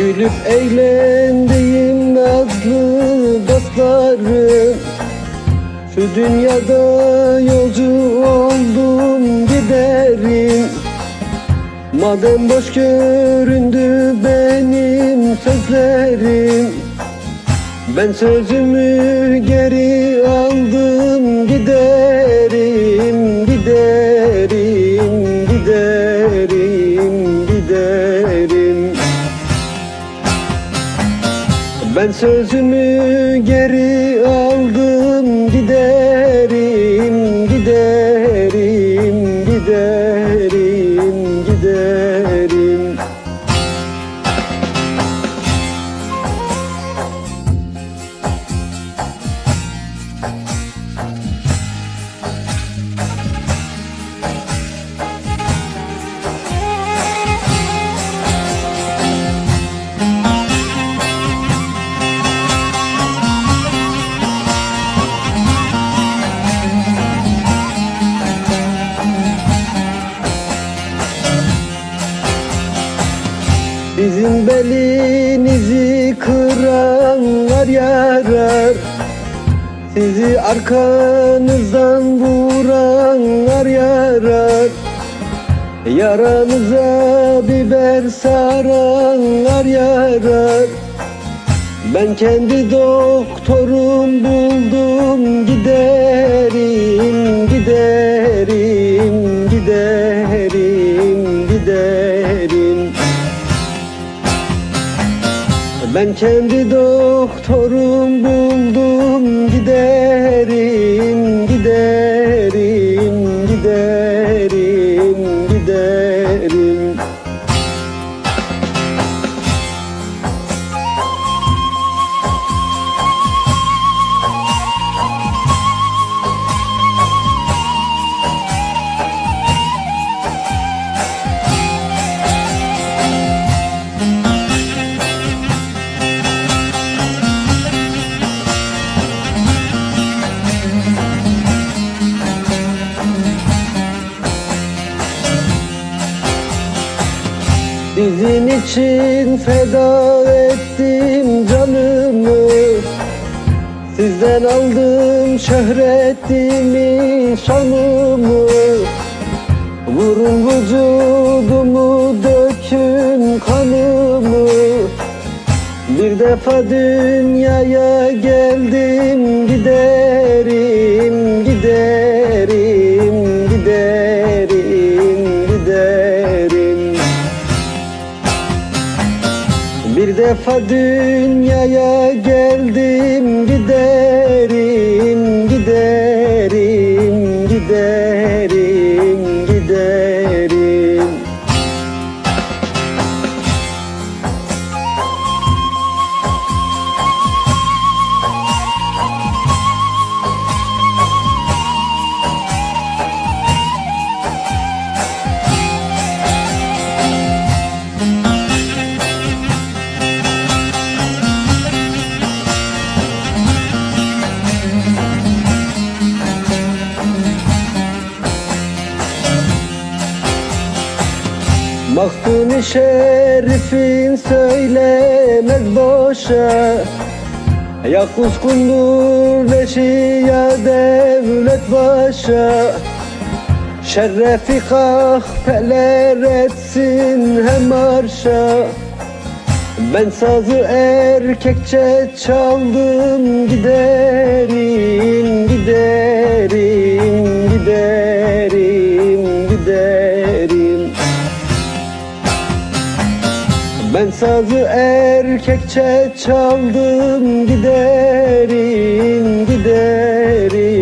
Gülüp eğlendiğim nazlı dostlarım. Şu dünyada yolcu oldum giderim. Madem boş göründü benim sözlerim Ben sözümü geri aldım giderim Ben sözümü geri aldım Belinizi kıranlar yarar. Sizi arkanızdan vuranlar yarar. Yaranıza biber saranlar yarar. Ben kendi doktorum buldum giderim ben kendi doktorum buldum giderim giderim Sizin için feda ettim canımı. Sizden aldım şöhretimi, şanımı. Vurun vücudumu, dökün kanımı. Bir defa dünyaya geldim giderim, defa dünyaya geldim Maktuni şerifin söylemez boşa. Ya kuskundur leşi ya devlet başa. Şerrefi kahpeler etsin hem arşa. Ben sazı erkekçe çaldım giderim giderim Ben sazı erkekçe çaldım giderim giderim.